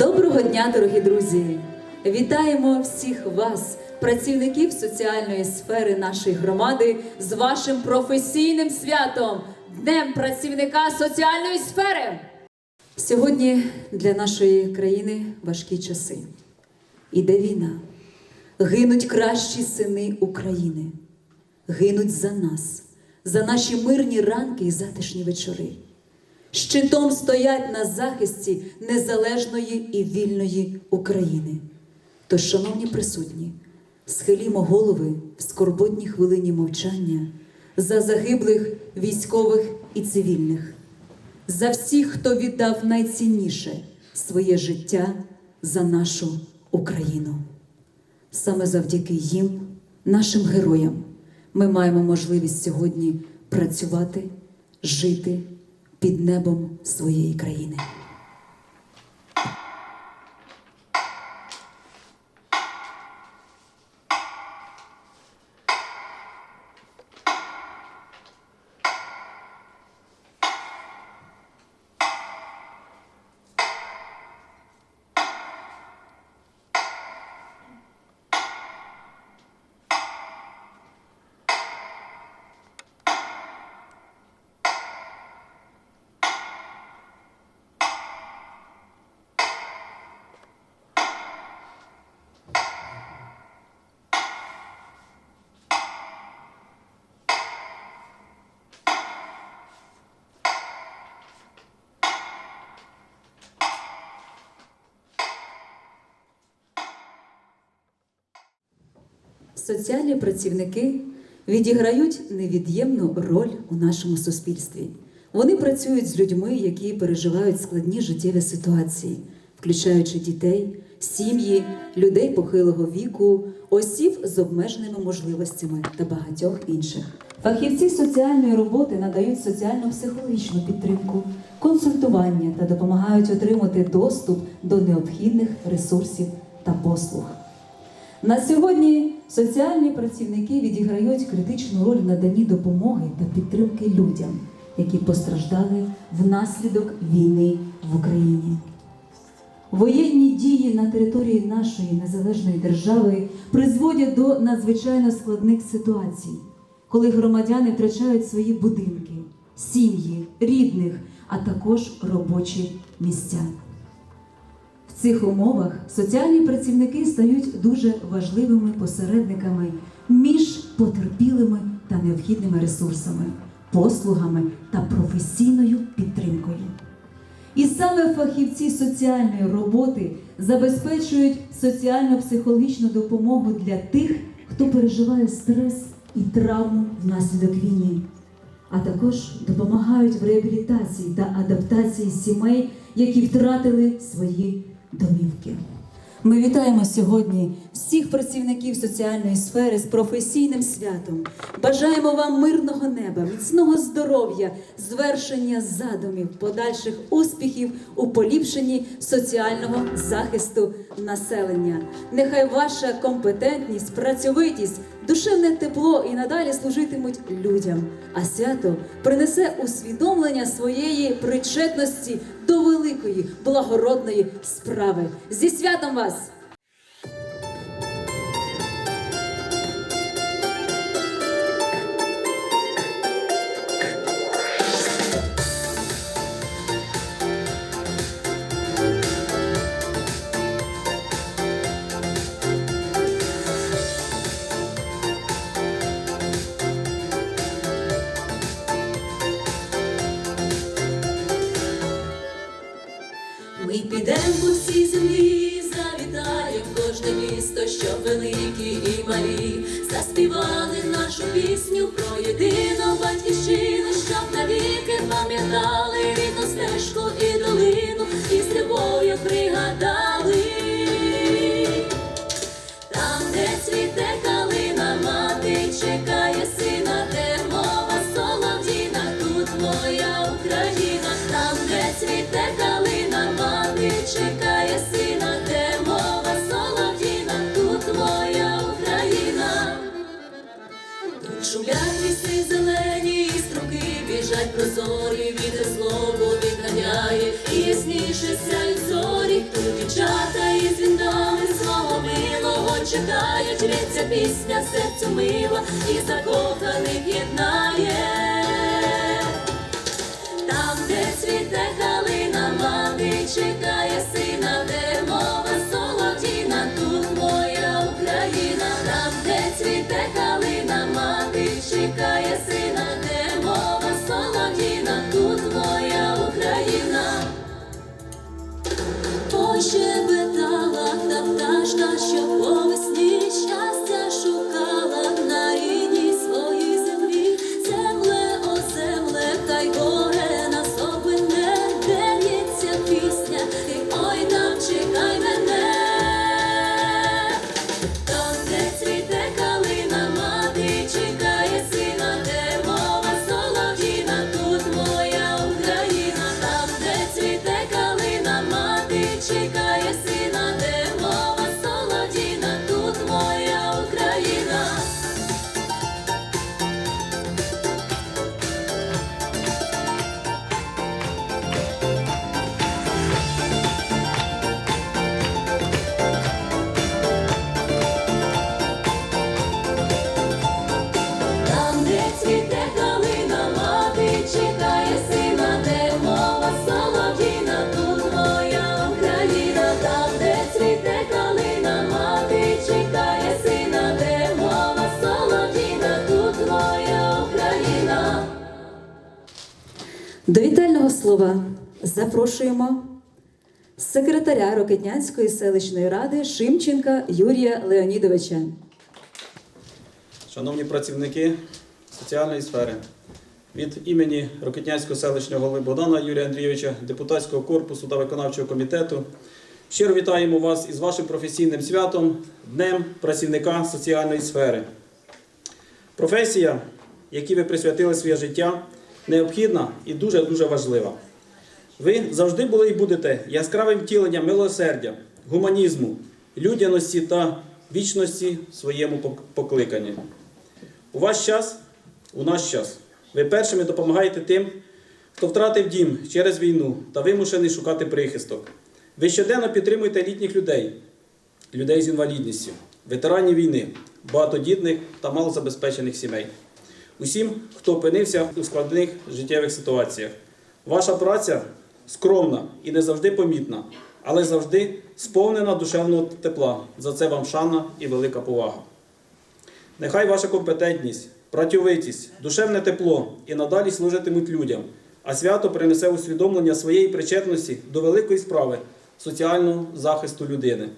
Доброго дня, дорогі друзі! Вітаємо всіх вас, працівників соціальної сфери нашої громади, з вашим професійним святом Днем працівника соціальної сфери. Сьогодні для нашої країни важкі часи. Іде війна, гинуть кращі сини України, гинуть за нас, за наші мирні ранки і затишні вечори. Щитом стоять на захисті незалежної і вільної України. Тож, шановні присутні, схилімо голови в скорботній хвилині мовчання за загиблих військових і цивільних, за всіх, хто віддав найцінніше своє життя за нашу Україну. Саме завдяки їм, нашим героям, ми маємо можливість сьогодні працювати, жити під небом своєї країни. Соціальні працівники відіграють невід'ємну роль у нашому суспільстві. Вони працюють з людьми, які переживають складні життєві ситуації, включаючи дітей, сім'ї, людей похилого віку, осіб з обмеженими можливостями та багатьох інших. Фахівці соціальної роботи надають соціально-психологічну підтримку, консультування та допомагають отримати доступ до необхідних ресурсів та послуг. На сьогодні соціальні працівники відіграють критичну роль в наданні допомоги та підтримки людям, які постраждали внаслідок війни в Україні. Воєнні дії на території нашої незалежної держави призводять до надзвичайно складних ситуацій, коли громадяни втрачають свої будинки, сім'ї, рідних, а також робочі місця. Цих умовах соціальні працівники стають дуже важливими посередниками між потерпілими та необхідними ресурсами, послугами та професійною підтримкою. І саме фахівці соціальної роботи забезпечують соціально-психологічну допомогу для тих, хто переживає стрес і травму внаслідок війни, а також допомагають в реабілітації та адаптації сімей, які втратили свої домівки. Ми вітаємо сьогодні всіх працівників соціальної сфери з професійним святом. Бажаємо вам мирного неба, міцного здоров'я, звершення задумів, подальших успіхів у поліпшенні соціального захисту населення. Нехай ваша компетентність, працьовитість, душевне тепло і надалі служитимуть людям. А свято принесе усвідомлення своєї причетності до великої благородної справи. Зі святом вас! Ми по всій землі, завітаємо в кожне місто, що великі і малі, заспівали нашу пісню про єдину батьківщину, щоб навіки пам'ятали як ліси зелені струки біжать прозорі, вітер злобу відганяє, і ясніше сяють зорі, тут дівчата із вінтами свого милого чекають, від ця пісня серцю мила і закоханих єднає, там, де цвіте калина, мати чекає. Чекає сина, де мова солодіна, тут моя Україна. Пощебетала та пташка, що До вітального слова запрошуємо секретаря Рокетнянської селищної ради Шимченка Юрія Леонідовича. Шановні працівники соціальної сфери, від імені Рокетнянського селищного голови Богдана Юрія Андрійовича, депутатського корпусу та виконавчого комітету, щиро вітаємо вас із вашим професійним святом, Днем працівника соціальної сфери. Професія, якій ви присвятили своє життя, необхідна і дуже-дуже важлива. Ви завжди були і будете яскравим втіленням милосердя, гуманізму, людяності та вічності своєму покликанні. У ваш час, у наш час, ви першими допомагаєте тим, хто втратив дім через війну та вимушений шукати прихисток. Ви щоденно підтримуєте літніх людей, людей з інвалідністю, ветеранів війни, багатодітних та малозабезпечених сімей. Усім, хто опинився у складних життєвих ситуаціях. Ваша праця скромна і не завжди помітна, але завжди сповнена душевного тепла. За це вам шана і велика повага. Нехай ваша компетентність, працьовитість, душевне тепло і надалі служитимуть людям, а свято принесе усвідомлення своєї причетності до великої справи соціального захисту людини.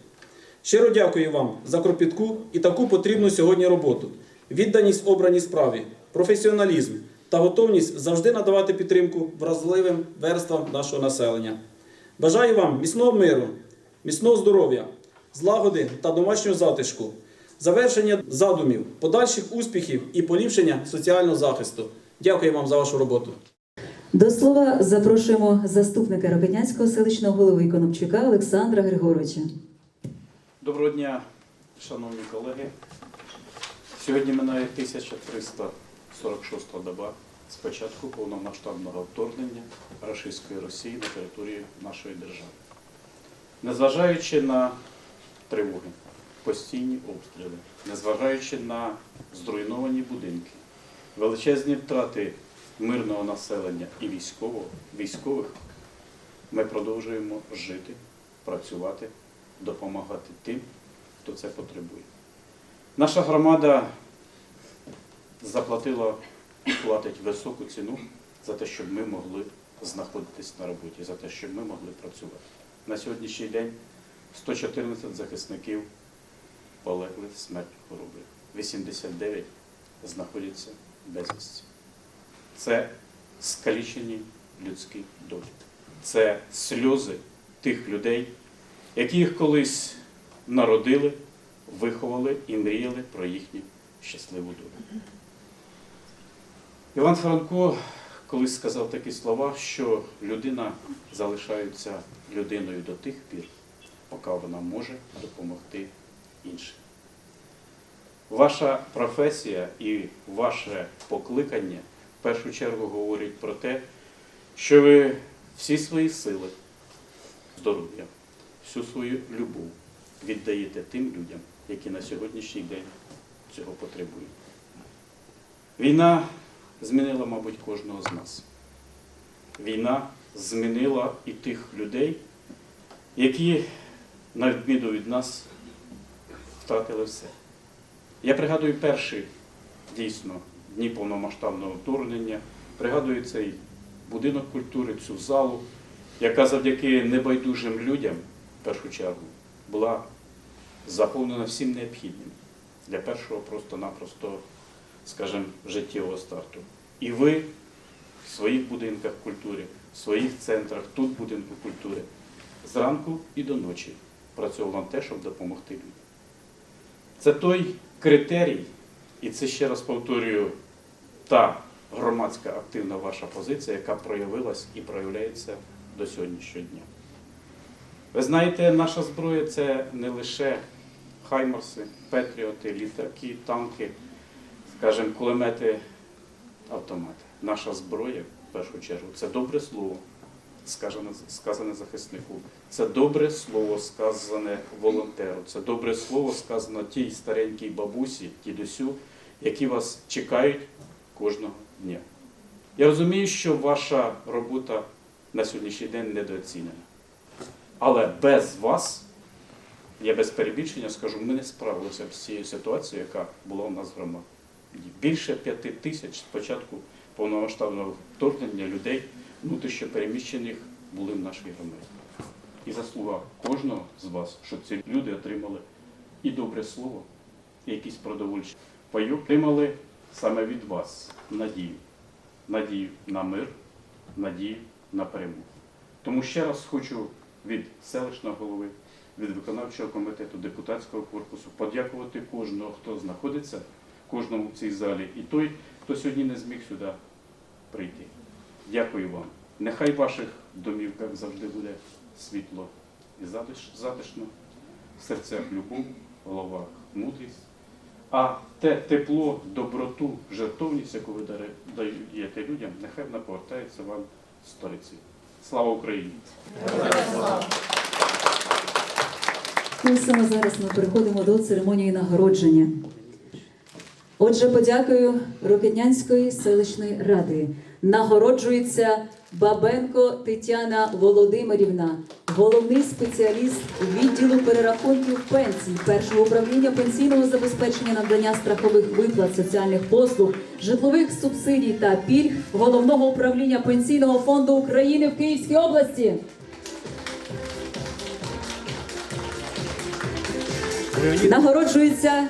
Щиро дякую вам за кропітку і таку потрібну сьогодні роботу, відданість обраній справі, професіоналізм та готовність завжди надавати підтримку вразливим верствам нашого населення. Бажаю вам міцного миру, міцного здоров'я, злагоди та домашнього затишку, завершення задумів, подальших успіхів і поліпшення соціального захисту. Дякую вам за вашу роботу. До слова запрошуємо заступника Рокетнянського селищного голови Конопчука Олександра Григоровича. Доброго дня, шановні колеги. Сьогодні минає 1346 доба з початку повномасштабного вторгнення рашистської Росії на територію нашої держави. Незважаючи на тривоги, постійні обстріли, незважаючи на зруйновані будинки, величезні втрати мирного населення і військового, військових, ми продовжуємо жити, працювати, допомагати тим, хто це потребує. Наша громада заплатила і платить високу ціну за те, щоб ми могли знаходитись на роботі, за те, щоб ми могли працювати. На сьогоднішній день 114 захисників полегли смертю хвороби. 89 знаходяться безвісті. Це скалічені людські долі. Це сльози тих людей, які їх колись народили, виховали і мріяли про їхню щасливу долю. Іван Франко колись сказав такі слова, що людина залишається людиною до тих пір, поки вона може допомогти іншим. Ваша професія і ваше покликання в першу чергу говорять про те, що ви всі свої сили, здоров'я, всю свою любов віддаєте тим людям, які на сьогоднішній день цього потребують. Війна змінила, мабуть, кожного з нас. Війна змінила і тих людей, які, на відміну від нас, втратили все. Я пригадую перші дійсно дні повномасштабного вторгнення, пригадую цей будинок культури, цю залу, яка завдяки небайдужим людям, в першу чергу, була заповнена всім необхідним для першого просто-напросто, скажімо, життєвого старту. І ви в своїх будинках культури, в своїх центрах, тут будинку культури, зранку і до ночі працювали над те, щоб допомогти людям. Це той критерій, і це ще раз повторюю, та громадська активна ваша позиція, яка проявилась і проявляється до сьогоднішнього дня. Ви знаєте, наша зброя це не лише хаймарси, петріоти, літаки, танки, скажімо, кулемети, автомати. Наша зброя, в першу чергу, це добре слово, сказане, сказане захиснику. Це добре слово сказане волонтеру. Це добре слово сказано тій старенькій бабусі, дідусю, які вас чекають кожного дня. Я розумію, що ваша робота на сьогоднішній день недооцінена. Але без вас, я без перебільшення скажу, ми не справилися з цією ситуацією, яка була у нас в громаді. Більше п'яти тисяч з початку повномасштабного вторгнення людей внутрішньо переміщених були в нашій громаді. І заслуга кожного з вас, щоб ці люди отримали і добре слово, і якісь продовольчі пайок, отримали саме від вас надію. Надію на мир, надію на перемогу. Тому ще раз хочу від селищного голови, від виконавчого комітету, депутатського корпусу подякувати кожного, хто знаходиться, кожному в цій залі, і той, хто сьогодні не зміг сюди прийти. Дякую вам. Нехай в ваших домівках завжди буде світло і затиш- затишно, в серцях любов, в головах мудрість. А те тепло, доброту, жертовність, яку ви даєте людям, нехай вона повертається вам сторицею. Слава Україні! Ну і саме зараз ми переходимо до церемонії нагородження. Отже, подякою Рокетнянської селищної ради. Нагороджується Бабенко Тетяна Володимирівна, головний спеціаліст відділу перерахунків пенсій першого управління пенсійного забезпечення надання страхових виплат, соціальних послуг, житлових субсидій та пільг головного управління пенсійного фонду України в Київській області. Нагороджується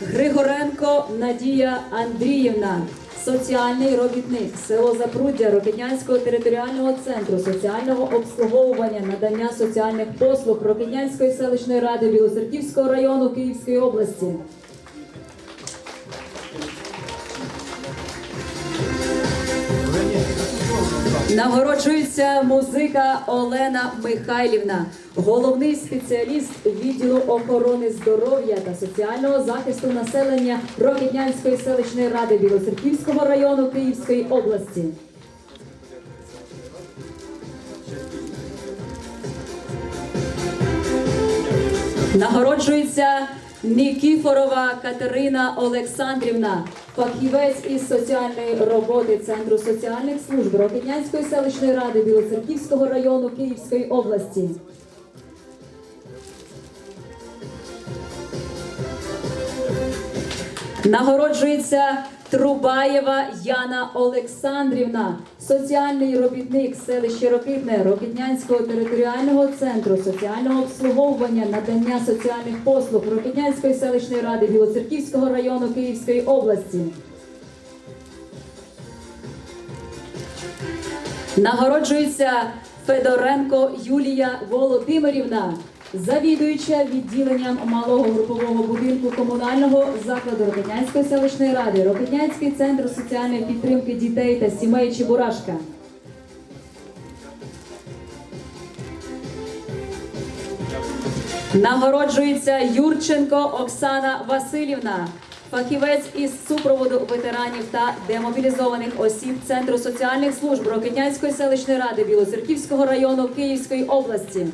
Григоренко Надія Андріївна, соціальний робітник, село Запруддя Рокетнянського територіального центру соціального обслуговування, надання соціальних послуг Рокетнянської селищної ради Білосердівського району Київської області. Нагороджується музика Олена Михайлівна, головний спеціаліст відділу охорони здоров'я та соціального захисту населення Рокетнянської селищної ради Білоцерківського району Київської області. Нагороджується Нікіфорова Катерина Олександрівна, фахівець із соціальної роботи Центру соціальних служб Рокетнянської селищної ради Білоцерківського району Київської області. Нагороджується Трубаєва Яна Олександрівна, соціальний робітник селища Рокитне Рокитнянського територіального центру соціального обслуговування надання соціальних послуг Рокитнянської селищної ради Білоцерківського району Київської області. Нагороджується Федоренко Юлія Володимирівна, завідуюча відділенням малого групового будинку комунального закладу Рокетнянської селищної ради, Рокетнянський центр соціальної підтримки дітей та сімей Чебурашка. Нагороджується Юрченко Оксана Васильівна, фахівець із супроводу ветеранів та демобілізованих осіб Центру соціальних служб Рокетнянської селищної ради Білоцерківського району Київської області.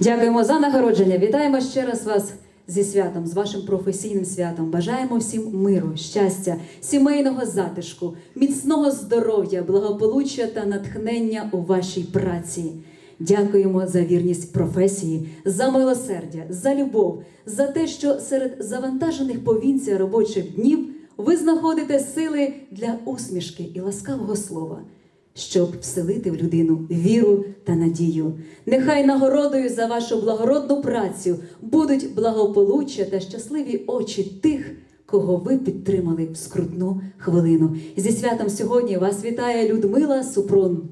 Дякуємо за нагородження. Вітаємо ще раз вас зі святом, з вашим професійним святом. Бажаємо всім миру, щастя, сімейного затишку, міцного здоров'я, благополуччя та натхнення у вашій праці. Дякуємо за вірність професії, за милосердя, за любов, за те, що серед завантажених повінця робочих днів ви знаходите сили для усмішки і ласкавого слова щоб вселити в людину віру та надію. Нехай нагородою за вашу благородну працю будуть благополуччя та щасливі очі тих, кого ви підтримали в скрутну хвилину. Зі святом сьогодні вас вітає Людмила Супрун.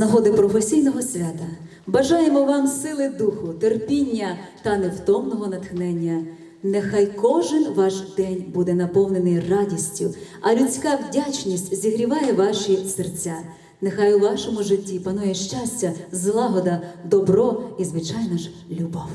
Нагоди професійного свята бажаємо вам сили духу, терпіння та невтомного натхнення. Нехай кожен ваш день буде наповнений радістю, а людська вдячність зігріває ваші серця. Нехай у вашому житті панує щастя, злагода, добро і, звичайно ж, любов.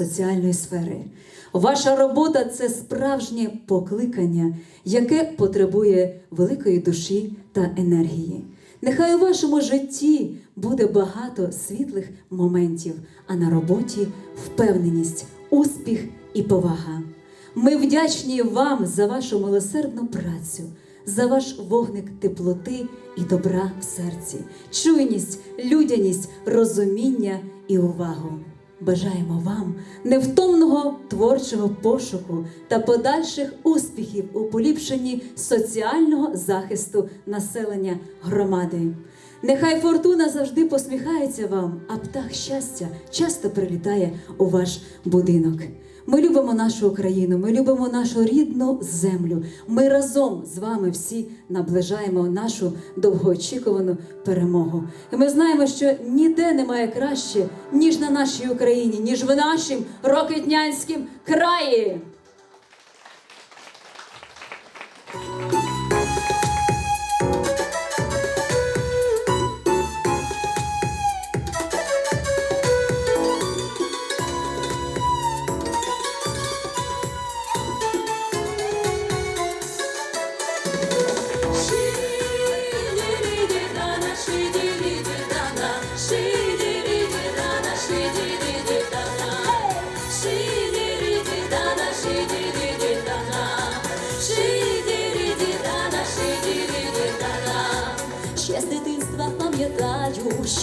Соціальної сфери. Ваша робота це справжнє покликання, яке потребує великої душі та енергії. Нехай у вашому житті буде багато світлих моментів, а на роботі впевненість, успіх і повага. Ми вдячні вам за вашу милосердну працю, за ваш вогник теплоти і добра в серці, чуйність, людяність, розуміння і увагу. Бажаємо вам невтомного творчого пошуку та подальших успіхів у поліпшенні соціального захисту населення громади. Нехай фортуна завжди посміхається вам, а птах щастя часто прилітає у ваш будинок. Ми любимо нашу Україну, ми любимо нашу рідну землю. Ми разом з вами всі наближаємо нашу довгоочікувану перемогу. І ми знаємо, що ніде немає краще, ніж на нашій Україні, ніж в нашім Рокетнянськім краї.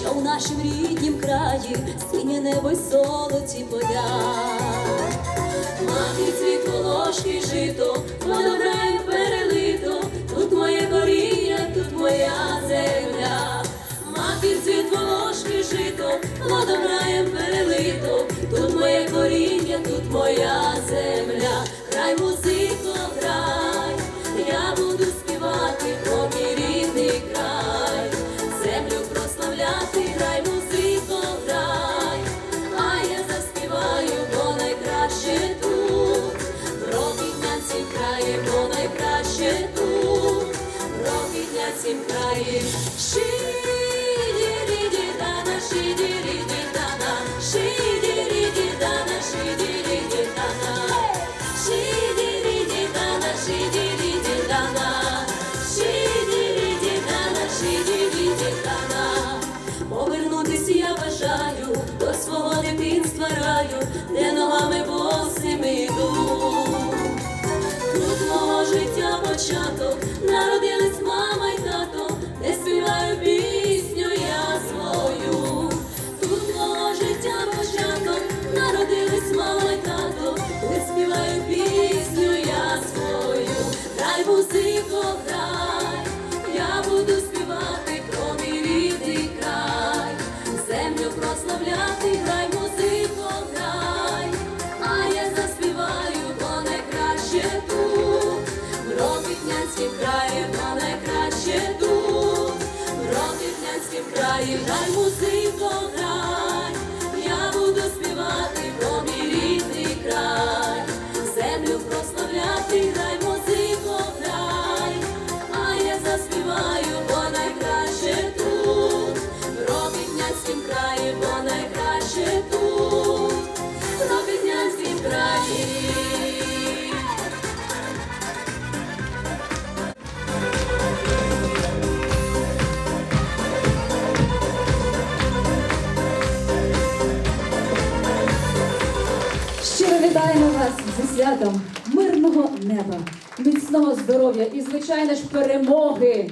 Що у нашім ріднім краї синє небо й золоті поля. Мати цвіт волошки жито, водограєм перелито, тут моє коріння, тут моя земля. Мати цвіт волошки жито, водограєм перелито, тут моє коріння, тут моя земля. Край музико, дитинства раю, де ногами босими йду. Тут мого життя початок, народились краї, край Вітаємо вас зі святом мирного неба, міцного здоров'я і, звичайно ж, перемоги